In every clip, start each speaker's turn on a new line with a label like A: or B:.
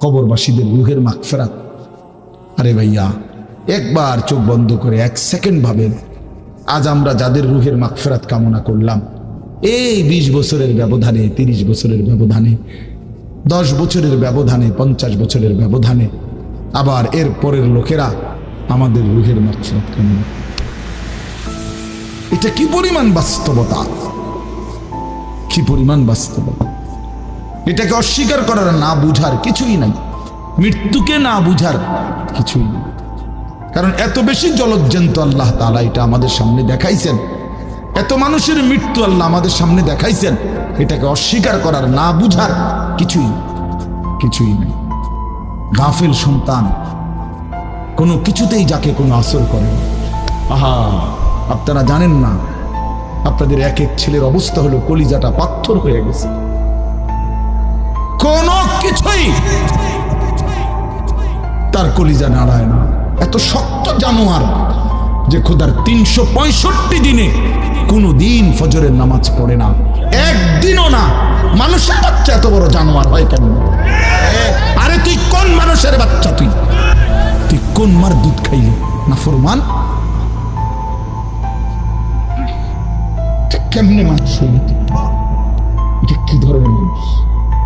A: কবরবাসীদের রুহের মাগফেরাত। আরে ভাইয়া, একবার চোখ বন্ধ করে এক সেকেন্ড ভাবেন, আজ আমরা যাদের রুহের মাগফেরাত কামনা করলাম, এই বিশ বছরের ব্যবধানে, তিরিশ বছরের ব্যবধানে, দশ বছরের ব্যবধানে, পঞ্চাশ বছরের ব্যবধানে, আবার এর পরের লোকেরা আমাদের রুহের মাগফেরাত কামনা এটা কি পরিমাণ বাস্তবতা? কি পরিমাণ বাস্তবতা? এটাকে অস্বীকার করার না বুঝার কিছুই নাই। মৃত্যুকে না বুঝার কিছুই নেই। কারণ এত বেশি জলজ্জন্ত আল্লাহ তালা এটা আমাদের সামনে দেখাইছেন। এত মানুষের মৃত্যু আল্লাহ আমাদের সামনে দেখাইছেন। এটাকে অস্বীকার করার না বুঝার কিছুই কিছুই নেই। গাফেল সন্তান কোনো কিছুতেই যাকে কোনো আসর করে। আহা, আপনারা জানেন না, আপনাদের এক এক ছেলের অবস্থা হলো কলিজাটা পাথর হয়ে গেছে। কোন কিছুই তার কলিজা নাড়ায় না। এত শক্ত জানোয়ার যে খোদার তিনশো পঁয়ষট্টি দিনে কোনো দিন ফজরের নামাজ পড়ে না। একদিনও না। মানুষের বাচ্চা এত বড় জানোয়ার হয় কেন? আরে তুই কোন মানুষের বাচ্চা তুই? তুই কোন মার দুধ খাইলি? না ফরমান? কেমনে মানুষ এটা কি ধরনের মানুষ?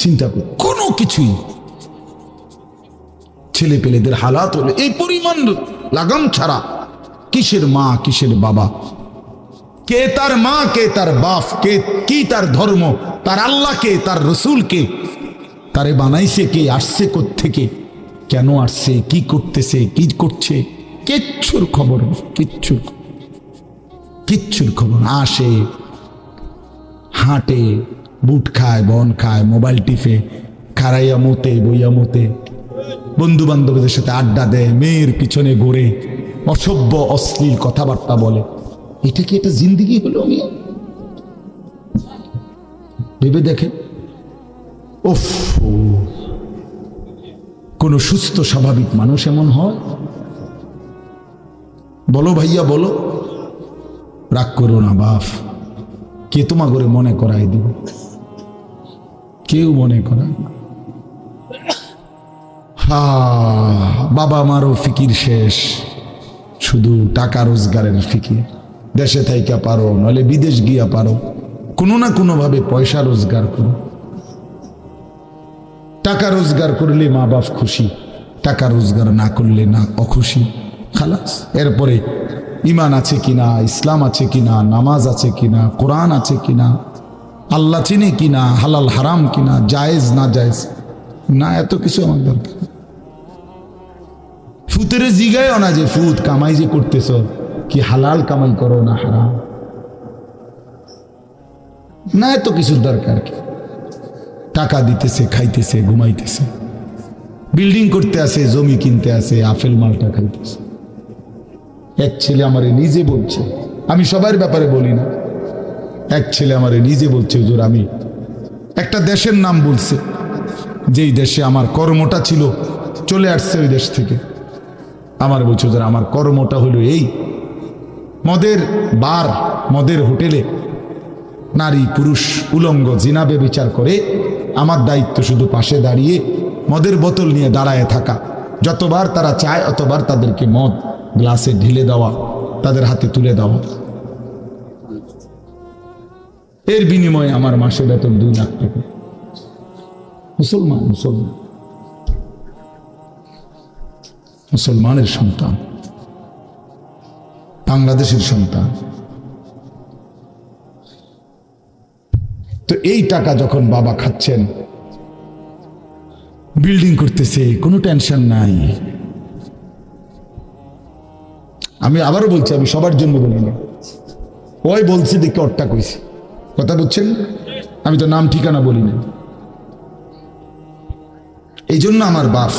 A: চিন্তা কর, কোনো কিছুই। ছেলে পেলেদের হালাত হলো, এই পরিমাণ লাগাম ছাড়া। কিসের মা, কিসের বাবা? কে তার মা, কে তার বাপ, কে, কি তার ধর্ম, তার আল্লাহ কে তার রসুল কে তারে বানাইছে কে, আসছে থেকে কেন আসছে, কি করতেছে, কি করছে? কিচ্ছুর খবর কিচ্ছুর। কিচ্ছুর খবর আসে, হাঁটে বুট খায়, বন খায়, মোবাইল টিপে, খারাইয়া মতে, বইয়া মতে। বন্ধু বান্ধবদের সাথে আড্ডা দেয়, মেয়ের পিছনে ঘোরে, অসভ্য, অশ্লীল কথাবার্তা বলে। এটা কি একটা জিন্দিগি হলো আমি ভেবে দেখে ওফ, কোন সুস্থ, স্বাভাবিক মানুষ এমন হয়? বলো ভাইয়া, বলো। রাগ করো না, বাফ। কে তোমা করে মনে করাই দিব? কেউ মনে করায় না। হা, বাবা মারও ফিকির শেষ। শুধু টাকা রোজগারের ফিকির। দেশে থাইকা পারো নলে বিদেশ গিয়া পারো। কোনো না কোনো ভাবে পয়সা রোজগার করো। টাকা রোজগার করলে মা বাপ খুশি, টাকা রোজগার না করলে না অখুশি। খালাস, এরপরে ইমান আছে কিনা, ইসলাম আছে কিনা, নামাজ আছে কিনা, কোরআন আছে কিনা। আল্লাহ চিনি কিনা হালাল হারাম কিনা জায়েজ না জায়েজ? না, এত কিছু আমার দরকার। ফুতেরে জিগায় না যে ফুত কামাই যে করতেছ, কি হালাল কামাই করো না হারাম? না, এত কিছুর দরকার কি? টাকা দিতেছে, খাইতেছে, ঘুমাইতেছে। বিল্ডিং করতে আসে জমি কিনতে আসে আফেল মালটা খাইতেছে। এক ছেলে আমারে নিজে বলছে, আমি সবার ব্যাপারে বলি না। এক ছেলে আমারে নিজে বলছে, হুজুর, আমি একটা দেশের নাম বলছে, যেই দেশে আমার কর্মটা ছিল, চলে আসছে ওই দেশ থেকে। আমার বলছে, হুজুর, আমার কর্মটা হলো এই, মদের বার, মদের হোটেলে নারী, পুরুষ, উলঙ্গ জিনাবে বিচার করে আমার দায়িত্ব শুধু পাশে দাঁড়িয়ে মদের বোতল নিয়ে দাঁড়ায় থাকা। যতবার তারা চায়, অতবার তাদেরকে মদ গ্লাসে ঢেলে দেওয়া, তাদের হাতে তুলে দেওয়া। এর বিনিময়ে আমার মাসে বেতন দুই লাখ টাকা। মুসলমান মুসলমান। মুসলমানের সন্তান। বাংলাদেশের সন্তান। তো এই টাকা যখন বাবা খাচ্ছেন, বিল্ডিং করতেছে, কোনো টেনশন নাই। আমি আবারও বলছি, আমি সবার জন্য বলি না। ওই বলছি, দেখে ওরটা কইছি। কথা বুঝছেন আমি তো নাম ঠিকানা বলি না এই জন্য আমার বাপ।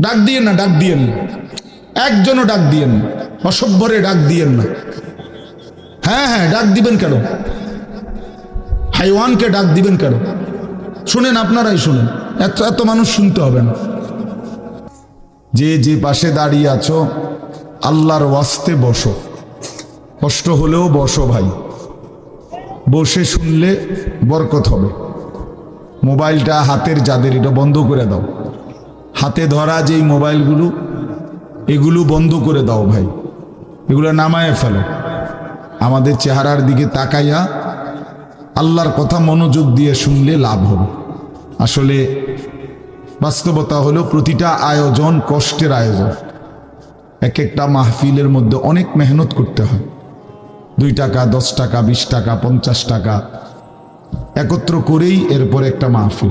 A: ডাক দিয়েন না, ডাক দিয়েন একজনও ডাক দিয়েন অসভ্যরে ডাক দিয়েন না। হ্যাঁ হ্যাঁ ডাক দিবেন কেন? হাইওয়ানকে ডাক দিবেন কেন? শুনেন, আপনারাই শুনেন। এত এত মানুষ শুনতে হবে না। যে যে পাশে দাঁড়িয়ে আছো, আল্লাহর ওয়াস্তে বসো। কষ্ট হলেও বসো ভাই। বসে শুনলে বরকত হবে। মোবাইলটা হাতের যাদের, এটা বন্ধ করে দাও। হাতে ধরা যেই মোবাইলগুলো, এগুলো বন্ধ করে দাও ভাই। এগুলো নামায় ফেলো। আমাদের চেহারার দিকে তাকাইয়া আল্লাহর কথা মনোযোগ দিয়ে শুনলে লাভ হবে। আসলে বাস্তবতা হলো প্রতিটা আয়োজন কষ্টের আয়োজন। এক একটা মাহফিলের মধ্যে অনেক মেহনত করতে হয়। দুই টাকা, দশ টাকা, বিশ টাকা, পঞ্চাশ টাকা। একত্র করেই এরপর একটা মাহফিল।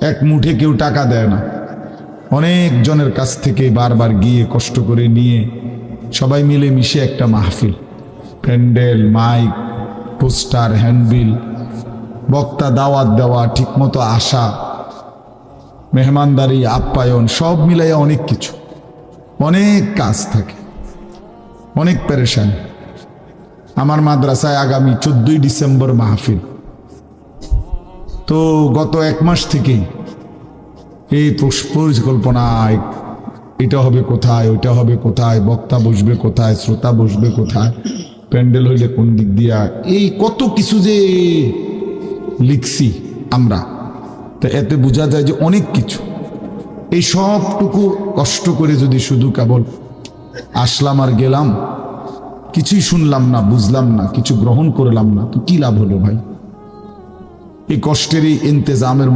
A: এক মুঠে কেউ টাকা দেয় না। অনেক জনের কাছ থেকে বারবার গিয়ে কষ্ট করে নিয়ে সবাই মিলে মিশে একটা মাহফিল। প্যান্ডেল, মাইক, পোস্টার, হ্যান্ডবিল, বক্তা, দাওয়াত দেওয়া, ঠিকমতো আসা, মেহমানদারি, আপ্যায়ন, সব মিলাইয়া অনেক কিছু। অনেক কাজ থাকে। অনেক পেরেশান। আমার মাদ্রাসায় আগামী চোদ্দই ডিসেম্বর মাহফিল। তো গত এক মাস থেকেই এই পস- পরিকল্পনা, এটা হবে কোথায়, ওইটা হবে কোথায়, বক্তা বসবে কোথায়, শ্রোতা বসবে কোথায়, প্যান্ডেল হইলে কোন দিক দিয়া, এই কত কিছু যে লিখছি আমরা, তা এতে বোঝা যায় যে অনেক কিছু। এই সবটুকু কষ্ট করে যদি শুধু কেবল আসলাম আর গেলাম কিছুই শুনলাম না, বুঝলাম না, কিছু গ্রহণ করলাম না, তো কি লাভ হলো ভাই? এই কষ্টের এই ইন্তেজামের